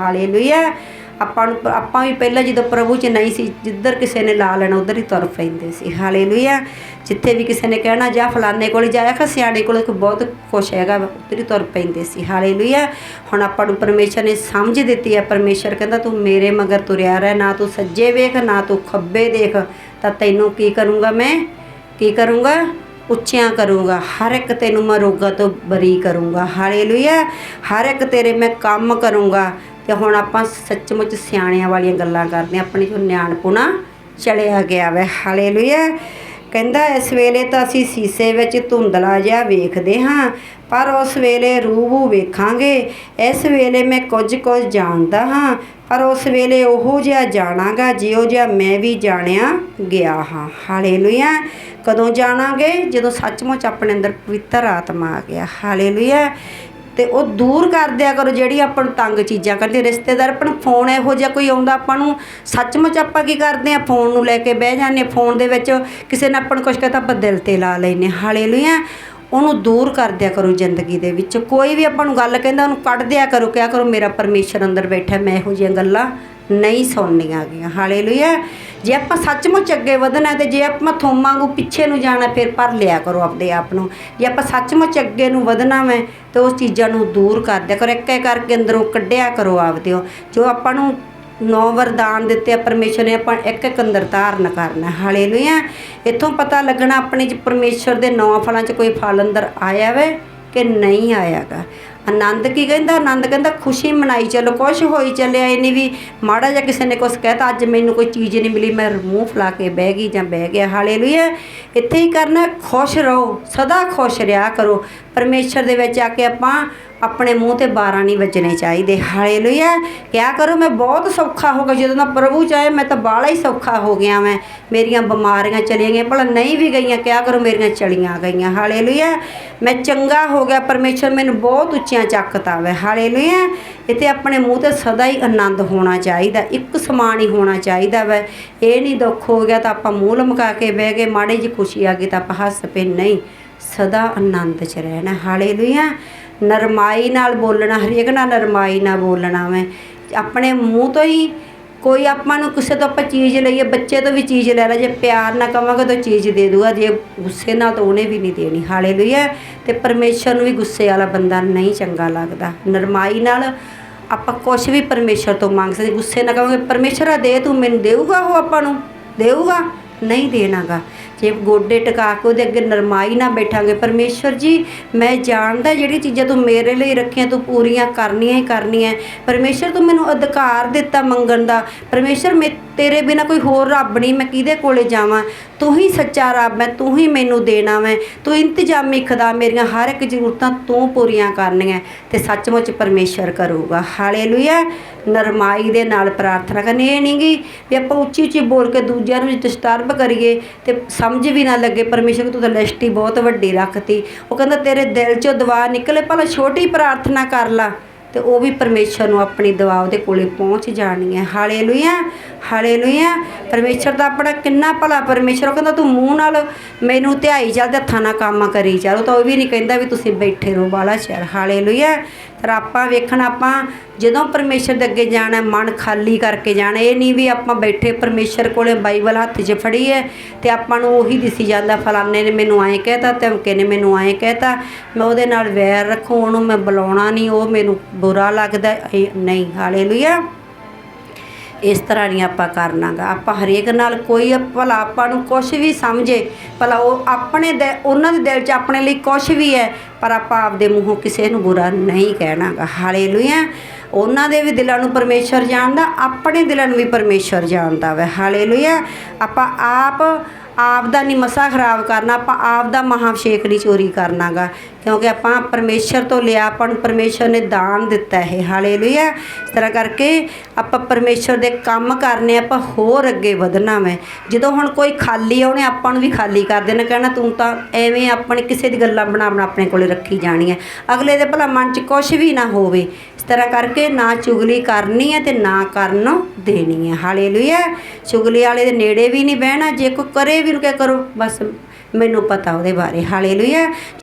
Hallelujah ਆਪਾਂ ਨੂੰ ਆਪਾਂ ਵੀ ਪਹਿਲਾਂ ਜਦੋਂ ਪ੍ਰਭੂ 'ਚ ਨਹੀਂ ਸੀ ਜਿੱਧਰ ਕਿਸੇ ਨੇ ਲਾ ਲੈਣਾ ਉਧਰ ਹੀ ਤੁਰ ਪੈਂਦੇ ਸੀ। ਹਾਲੇਲੂਇਆ। ਜਿੱਥੇ ਵੀ ਕਿਸੇ ਨੇ ਕਹਿਣਾ ਜਾ ਫਲਾਣੇ ਕੋਲ ਜਾਇਆ ਕਿ ਸਿਆਣੇ ਕੋਲ ਕੋਈ ਬਹੁਤ ਕੁਛ ਹੈਗਾ ਵਾ, ਉੱਧਰ ਹੀ ਤੁਰ ਪੈਂਦੇ ਸੀ। ਹਾਲੇਲੂਇਆ। ਹੁਣ ਆਪਾਂ ਨੂੰ ਪਰਮੇਸ਼ਰ ਨੇ ਸਮਝ ਦਿੱਤੀ ਹੈ ਪਰਮੇਸ਼ਰ ਕਹਿੰਦਾ ਤੂੰ ਮੇਰੇ ਮਗਰ ਤੁਰਿਆ ਰਹਿ ਨਾ ਤੂੰ ਸੱਜੇ ਵੇਖ ਨਾ ਤੂੰ ਖੱਬੇ ਦੇਖ। ਤਾਂ ਤੈਨੂੰ ਕੀ ਕਰੂੰਗਾ ਮੈਂ? ਕੀ ਕਰੂੰਗਾ? ਉੱਚਿਆਂ ਕਰੂੰਗਾ। ਹਰ ਇੱਕ ਤੈਨੂੰ ਮੈਂ ਰੋਗਾਂ ਤੋਂ ਬਰੀ ਕਰੂੰਗਾ। ਹਾਲੇਲੂਇਆ। ਹਰ ਇੱਕ ਤੇਰੇ ਮੈਂ ਕੰਮ ਕਰੂੰਗਾ। ਤੇ ਹੁਣ ਆਪਾਂ ਸੱਚਮੁੱਚ ਸਿਆਣਿਆਂ ਵਾਲੀਆਂ ਗੱਲਾਂ ਕਰਦੇ ਹਾਂ। ਆਪਣੀ ਜੋ ਨਿਆਣਪੁਣਾ ਚਲਿਆ ਗਿਆ ਵੈ। ਹਾਲੇਲੂਇਆ। ਕਹਿੰਦਾ, ਇਸ ਵੇਲੇ ਤਾਂ ਅਸੀਂ ਸੀਸੇ ਵਿੱਚ ਧੁੰਦਲਾ ਜਿਹਾ ਵੇਖਦੇ ਹਾਂ, ਪਰ ਉਸ ਵੇਲੇ ਰੂਬੂ ਵੇਖਾਂਗੇ। ਇਸ ਵੇਲੇ ਮੈਂ ਕੁਝ ਕੁਝ ਜਾਣਦਾ ਹਾਂ, ਪਰ ਉਸ ਵੇਲੇ ਉਹੋ ਜਿਹਾ ਜਾਣਾਗਾ ਜਿਉ ਜਿਹਾ ਮੈਂ ਵੀ ਜਾਣਿਆ ਗਿਆ ਹਾਂ। ਹਾਲੇਲੂਇਆ। ਕਦੋਂ ਜਾਣਾਂਗੇ? ਜਦੋਂ ਸੱਚਮੁੱਚ ਆਪਣੇ ਅੰਦਰ ਪਵਿੱਤਰ ਆਤਮਾ ਆ ਗਿਆ। ਹਾਲੇਲੂਇਆ। ਤੇ ਉਹ ਦੂਰ ਕਰ ਦਿਆ ਕਰੋ ਜਿਹੜੀ ਆਪਾਂ ਨੂੰ ਤੰਗ ਚੀਜ਼ਾਂ ਕਰਦੇ ਰਿਸ਼ਤੇਦਾਰ ਆਪਣਾ ਫੋਨ ਇਹੋ ਜਿਹਾ ਕੋਈ ਆਉਂਦਾ, ਆਪਾਂ ਨੂੰ ਸੱਚਮੁੱਚ ਆਪਾਂ ਕੀ ਕਰਦੇ ਆ ਫੋਨ ਨੂੰ ਲੈ ਕੇ ਬਹਿ ਜਾਂਦੇ ਹਾਂ। ਫੋਨ ਦੇ ਵਿੱਚ ਕਿਸੇ ਨੇ ਆਪਾਂ ਨੂੰ ਕੁਝ ਕਹਤਾ, ਆਪਾਂ ਦਿਲ ਤੇ ਲਾ ਲੈਨੇ ਹਾਲੇਲੂਇਆ। ਉਹਨੂੰ ਦੂਰ ਕਰ ਦਿਆ ਕਰੋ ਜ਼ਿੰਦਗੀ ਦੇ ਵਿੱਚ। ਕੋਈ ਵੀ ਆਪਾਂ ਨੂੰ ਗੱਲ ਕਹਿੰਦਾ, ਉਹਨੂੰ ਕੱਢ ਦਿਆ ਕਰੋ ਕਿਆ ਕਰੋ, ਮੇਰਾ ਪਰਮੇਸ਼ਰ ਅੰਦਰ ਬੈਠਾ, ਮੈਂ ਇਹੋ ਜਿਹੀਆਂ ਗੱਲਾਂ ਨਹੀਂ ਸੁਣਨੀਆਂ ਗੀਆਂ। ਹਾਲੇਲੂਇਆ ਜੇ ਆਪਾਂ ਸੱਚਮੁੱਚ ਅੱਗੇ ਵਧਣਾ ਤੇ ਜੇ ਆਪਾਂ ਥੋਮਾਂ ਵਾਂਗੂ ਪਿੱਛੇ ਨੂੰ ਜਾਣਾ, ਫਿਰ ਭਰ ਲਿਆ ਕਰੋ ਆਪਣੇ ਆਪ ਨੂੰ। ਜੇ ਆਪਾਂ ਸੱਚਮੁੱਚ ਅੱਗੇ ਨੂੰ ਵਧਣਾ ਮੈਂ ਤੇ ਉਸ ਚੀਜ਼ਾਂ ਨੂੰ ਦੂਰ ਕਰ ਦਿਆ ਕਰੋ। ਇੱਕ ਇੱਕ ਕਰਕੇ ਅੰਦਰੋਂ ਕੱਢਿਆ ਕਰੋ ਆਪਦੇ ਉਹ। ਜੋ ਆਪਾਂ ਨੂੰ ਨੌ ਵਰਦਾਨ ਦਿੱਤੇ ਆ, ਪਰਮੇਸ਼ਰ ਨੇ ਆਪਾਂ ਇੱਕ ਇੱਕ ਅੰਦਰ ਧਾਰਨ ਕਰਨਾ ਹਾਲੇਲੂਇਆ। ਇੱਥੋਂ ਪਤਾ ਲੱਗਣਾ ਆਪਣੇ ਚ ਪਰਮੇਸ਼ਰ ਦੇ ਨੌ ਫਲਾਂ ਚ ਕੋਈ ਫਲ ਅੰਦਰ ਆਇਆ ਵੇ ਕਿ ਨਹੀਂ ਆਇਆਗਾ। ਆਨੰਦ ਕੀ ਕਹਿੰਦਾ? ਆਨੰਦ ਕਹਿੰਦਾ, ਖੁਸ਼ੀ ਮਨਾਈ ਚੱਲੋ, ਕੁਛ ਹੋਈ ਚੱਲਿਆ, ਇਹ ਨਹੀਂ ਵੀ ਮਾੜਾ ਜਿਹਾ ਕਿਸੇ ਨੇ ਕੁਛ ਕਹਿਤਾ, ਅੱਜ ਮੈਨੂੰ ਕੋਈ ਚੀਜ਼ ਨਹੀਂ ਮਿਲੀ, ਮੈਂ ਮੂੰਹ ਫਲਾ ਕੇ ਬਹਿ ਗਈ ਜਾਂ ਬਹਿ ਗਿਆ। ਹਾਲੇਲੂਇਆ। ਇੱਥੇ ਹੀ ਕਰਨਾ ਖੁਸ਼ ਰਹੋ, ਸਦਾ ਖੁਸ਼ ਰਿਹਾ ਕਰੋ। ਪਰਮੇਸ਼ਰ ਦੇ ਵਿੱਚ ਆ ਕੇ ਆਪਾਂ ਆਪਣੇ ਮੂੰਹ ਤੇ 12 ਨਹੀਂ ਵੱਜਣੇ ਚਾਹੀਦੇ। ਹਾਲੇਲੂਇਆ। ਕਿਆ ਕਰੋ, ਮੈਂ ਬਹੁਤ ਸੌਖਾ ਹੋ ਗਿਆ। ਜਦੋਂ ਦਾ ਪ੍ਰਭੂ ਚਾਹੇ, ਮੈਂ ਤਾਂ ਬਾਲਾ ਹੀ ਸੌਖਾ ਹੋ ਗਿਆ ਮੈਂ ਮੇਰੀਆਂ ਬਿਮਾਰੀਆਂ ਚਲੀਆਂ ਗਈਆਂ, ਭਲਾ ਨਹੀਂ ਵੀ ਗਈਆਂ, ਕਿਆ ਕਰੋ, ਮੇਰੀਆਂ ਚਲੀਆਂ ਗਈਆਂ। ਹਾਲੇਲੂਇਆ। ਮੈਂ ਚੰਗਾ ਹੋ ਗਿਆ ਪਰਮੇਸ਼ਰ ਮੈਨੂੰ ਬਹੁਤ ਉੱਚੀਆਂ ਚੱਕਤਾ ਵੇ। ਹਾਲੇਲੂਇਆ। ਇੱਥੇ ਆਪਣੇ ਮੂੰਹ ਤੇ ਸਦਾ ਹੀ ਆਨੰਦ ਹੋਣਾ ਚਾਹੀਦਾ, ਇੱਕ ਸਮਾਨ ਹੀ ਹੋਣਾ ਚਾਹੀਦਾ ਵੇ। ਇਹ ਨਹੀਂ ਦੁੱਖ ਹੋ ਗਿਆ ਤਾਂ ਆਪਾਂ ਮੂੰਹ ਲਮਕਾ ਕੇ ਬਹਿ ਗਏ, ਮਾੜੀ ਜਿਹੀ ਖੁਸ਼ੀ ਆ ਗਈ ਤਾਂ ਆਪਾਂ ਹੱਸ ਪਏ। ਨਹੀਂ, ਸਦਾ ਆਨੰਦ ਚ ਰਹਿਣਾ। ਹਾਲੇਲੂਇਆ। ਨਰਮਾਈ ਨਾਲ ਬੋਲਣਾ, ਹਰੇਕ ਨਾਲ ਨਰਮਾਈ ਨਾਲ ਬੋਲਣਾ ਮੈਂ। ਆਪਣੇ ਮੂੰਹ ਤੋਂ ਹੀ ਕੋਈ ਆਪਾਂ ਨੂੰ ਕਿਸੇ ਤੋਂ ਆਪਾਂ ਚੀਜ਼ ਲਈਏ, ਬੱਚੇ ਤੋਂ ਵੀ ਚੀਜ਼ ਲੈ ਲੈ, ਜੇ ਪਿਆਰ ਨਾਲ ਕਵਾਂਗੇ ਤਾਂ ਚੀਜ਼ ਦੇ ਦੂਗਾ, ਜੇ ਗੁੱਸੇ ਨਾਲ ਤਾਂ ਉਹਨੇ ਵੀ ਨਹੀਂ ਦੇਣੀ। ਹਾਲੇਲੂਇਆ ਤੇ ਪਰਮੇਸ਼ਰ ਨੂੰ ਵੀ ਗੁੱਸੇ ਵਾਲਾ ਬੰਦਾ ਨਹੀਂ ਚੰਗਾ ਲੱਗਦਾ। ਨਰਮਾਈ ਨਾਲ ਆਪਾਂ ਕੁਝ ਵੀ ਪਰਮੇਸ਼ਰ ਤੋਂ ਮੰਗ ਸਕਦੇ, ਗੁੱਸੇ ਨਾਲ ਕਵਾਂਗੇ, ਪਰਮੇਸ਼ਰ ਆ ਦੇ ਤੂੰ, ਮੈਨੂੰ ਦੇਊਗਾ ਉਹ ਆਪਾਂ ਨੂੰ? ਦੇਊਗਾ? ਨਹੀਂ ਦੇਣਾਗਾ। ਜੇ ਗੋਡੇ ਟਿਕਾ ਕੇ ਉਹਦੇ ਅੱਗੇ ਨਰਮਾਈ ਨਾਲ ਬੈਠਾਂਗੇ। ਪਰਮੇਸ਼ਰ ਜੀ, ਮੈਂ ਜਾਣਦਾ ਜਿਹੜੀ ਚੀਜ਼ਾਂ ਤੂੰ ਮੇਰੇ ਲਈ ਰੱਖੀਆਂ, ਤੂੰ ਪੂਰੀਆਂ ਕਰਨੀਆਂ ਹੀ ਕਰਨੀਆਂ। ਪਰਮੇਸ਼ਰ ਤੂੰ ਮੈਨੂੰ ਅਧਿਕਾਰ ਦਿੱਤਾ ਮੰਗਣ ਦਾ। ਪਰਮੇਸ਼ਰ ਮੈਂ ਤੇਰੇ ਬਿਨਾ ਕੋਈ ਹੋਰ ਰੱਬ ਨਹੀਂ, ਮੈਂ ਕਿਹਦੇ ਕੋਲੇ ਜਾਵਾਂ? ਤੂੰ ਹੀ ਸੱਚਾ ਰੱਬ ਹੈ, ਤੂੰ ਹੀ ਮੈਨੂੰ ਦੇਣਾ ਵੈ। ਤੂੰ ਇੰਤਜ਼ਾਮੀ ਖੁਦਾ ਮੇਰੀਆਂ ਹਰ ਇੱਕ ਜ਼ਰੂਰਤਾਂ ਤੂੰ ਪੂਰੀਆਂ ਕਰਨੀਆਂ ਤੇ ਸੱਚਮੁੱਚ ਪਰਮੇਸ਼ਰ ਕਰੂਗਾ। ਹਾਲੇਲੂਇਆ। ਨਰਮਾਈ ਦੇ ਨਾਲ ਪ੍ਰਾਰਥਨਾ ਕਰਨੀ, ਇਹ ਨਹੀਂਗੀ ਵੀ ਆਪਾਂ ਉੱਚੀ ਉੱਚੀ ਬੋਲ ਕੇ ਦੂਜਿਆਂ ਨੂੰ ਡਿਸਟਰਬ ਕਰੀਏ ਤੇ ਸਮਝ ਵੀ ਨਾ ਲੱਗੇ, ਪਰਮੇਸ਼ਰ ਤੂੰ ਤਾਂ ਲਿਸਟ ਬਹੁਤ ਵੱਡੀ ਰੱਖਤੀ। ਉਹ ਕਹਿੰਦਾ, ਤੇਰੇ ਦਿਲ ਚੋਂ ਦੁਆ ਨਿਕਲੇ, ਭਲਾ ਛੋਟੀ ਪ੍ਰਾਰਥਨਾ ਕਰ ਲਾ। ਤੇ ਉਹ ਵੀ ਪਰਮੇਸ਼ਰ ਨੂੰ ਆਪਣੀ ਦੁਆ ਉਹਦੇ ਕੋਲੇ ਪਹੁੰਚ ਜਾਣੀ ਹੈ ਹਾਲੇਲੂਇਆ ਹਾਲੇਲੂਇਆ। ਪਰਮੇਸ਼ਰ ਦਾ ਆਪਣਾ ਕਿੰਨਾ ਭਲਾ ਪਰਮੇਸ਼ਰ, ਉਹ ਕਹਿੰਦਾ ਤੂੰ ਮੂੰਹ ਨਾਲ ਮੈਨੂੰ ਧਿਆਈ ਚੱਲ ਤੇ ਹੱਥਾਂ ਨਾਲ ਕੰਮ ਕਰੀ ਚੱਲ। ਉਹ ਤਾਂ ਉਹ ਵੀ ਨਹੀਂ ਕਹਿੰਦਾ ਵੀ ਤੁਸੀਂ ਬੈਠੇ ਰਹੋ ਬਾਲਾ ਚਿਰ। ਹਾਲੇਲੂਇਆ। ਪਰ ਆਪਾਂ ਵੇਖਣਾ ਆਪਾਂ, ਜਦੋਂ ਪਰਮੇਸ਼ਰ ਦੇ ਅੱਗੇ ਜਾਣਾ, ਮਨ ਖਾਲੀ ਕਰਕੇ ਜਾਣਾ, ਇਹ ਨਹੀਂ ਵੀ ਆਪਾਂ ਬੈਠੇ ਪਰਮੇਸ਼ਰ ਕੋਲੇ ਬਾਈਬਲ ਹੱਥ 'ਚ ਫੜੀ ਹੈ ਤੇ ਆਪਾਂ ਨੂੰ ਉਹੀ ਦਿਸੀ ਜਾਂਦਾ, ਫਲਾਣੇ ਨੇ ਮੈਨੂੰ ਐਂ ਕਹਿਤਾ, ਧਮਕੇ ਨੇ ਮੈਨੂੰ ਐਂ ਕਹਿਤਾ, ਮੈਂ ਉਹਦੇ ਨਾਲ ਵੈਰ ਰੱਖੂ, ਉਹਨੂੰ ਮੈਂ ਬੁਲਾਉਣਾ ਨਹੀਂ, ਉਹ ਮੈਨੂੰ ਬੁਰਾ ਲੱਗਦਾ ਇਹ ਨਹੀਂ, ਹਾਲੇਲੂਇਆ। ਇਸ ਤਰ੍ਹਾਂ ਨਹੀਂ ਆਪਾਂ ਕਰਨਾਗਾ। ਆਪਾਂ ਹਰੇਕ ਨਾਲ ਕੋਈ ਭਲਾ ਆਪਾਂ ਨੂੰ ਕੁਝ ਵੀ ਸਮਝੇ, ਭਲਾ ਉਹ ਆਪਣੇ ਦਿ- ਉਹਨਾਂ ਦੇ ਦਿਲ 'ਚ ਆਪਣੇ ਲਈ ਕੁਝ ਵੀ ਹੈ, ਪਰ ਆਪਾਂ ਆਪਦੇ ਮੂੰਹੋਂ ਕਿਸੇ ਨੂੰ ਬੁਰਾ ਨਹੀਂ ਕਹਿਣਾਗਾ। ਹਾਲੇਲੂਇਆ। ਉਹਨਾਂ ਦੇ ਵੀ ਦਿਲਾਂ ਨੂੰ ਪਰਮੇਸ਼ਰ ਜਾਣਦਾ, ਆਪਣੇ ਦਿਲਾਂ ਨੂੰ ਵੀ ਪਰਮੇਸ਼ਰ ਜਾਣਦਾ ਵਾ। ਹਾਲੇਲੂਇਆ। ਆਪਾਂ ਆਪ ਆਪ ਦਾ ਨਹੀਂ ਮਸਾ ਖਰਾਬ ਕਰਨਾ, ਆਪਾਂ ਆਪ ਦਾ ਮਹਾਭਿਸ਼ੇਕ ਨਹੀਂ ਚੋਰੀ ਕਰਨਾਗਾ। ਕਿਉਂਕਿ ਆਪਾਂ ਪਰਮੇਸ਼ਰ ਤੋਂ ਲਿਆ ਆਪਾਂ ਨੂੰ ਪਰਮੇਸ਼ਰ ਨੇ ਦਾਨ ਦਿੱਤਾ ਇਹ ਹਾਲੇਲੂਇਆ ਇਸ ਤਰ੍ਹਾਂ ਕਰਕੇ ਆਪਾਂ ਪਰਮੇਸ਼ਰ ਦੇ ਕੰਮ ਕਰਨੇ ਆਪਾਂ ਹੋਰ ਅੱਗੇ ਵਧਣਾ ਮੈਂ ਜਦੋਂ ਹੁਣ ਕੋਈ ਖਾਲੀ ਆਉਣੇ ਆਪਾਂ ਨੂੰ ਵੀ ਖਾਲੀ ਕਰ ਦੇਣਾ, ਕਹਿਣਾ ਤੂੰ ਤਾਂ ਐਵੇਂ ਆਪਣੇ ਕਿਸੇ ਦੀ ਗੱਲਾਂ ਬਣਾ ਬਣਾ ਆਪਣੇ ਕੋਲੇ ਰੱਖੀ ਜਾਣੀ ਹੈ ਅਗਲੇ ਦੇ ਭਲਾ ਮਨ 'ਚ ਕੁਝ ਵੀ ਨਾ ਹੋਵੇ। ਇਸ ਤਰ੍ਹਾਂ ਕਰਕੇ ਨਾ ਚੁਗਲੀ ਕਰਨੀ ਹੈ ਤੇ ਨਾ ਕਰਨ ਦੇਣੀ ਹੈ ਹਾਲੇਲੂਇਆ ਚੁਗਲੀ ਵਾਲੇ ਦੇ ਨੇੜੇ ਵੀ ਨਹੀਂ ਬਹਿਣਾ, ਜੇ ਕੋਈ ਕਰੇ ਵੀ ਨੂੰ ਕਹਿ ਕਰੋ, ਬਸ ਮੈਨੂੰ ਪਤਾ ਉਹਦੇ ਬਾਰੇ। ਹਾਲੇਲੂਇਆ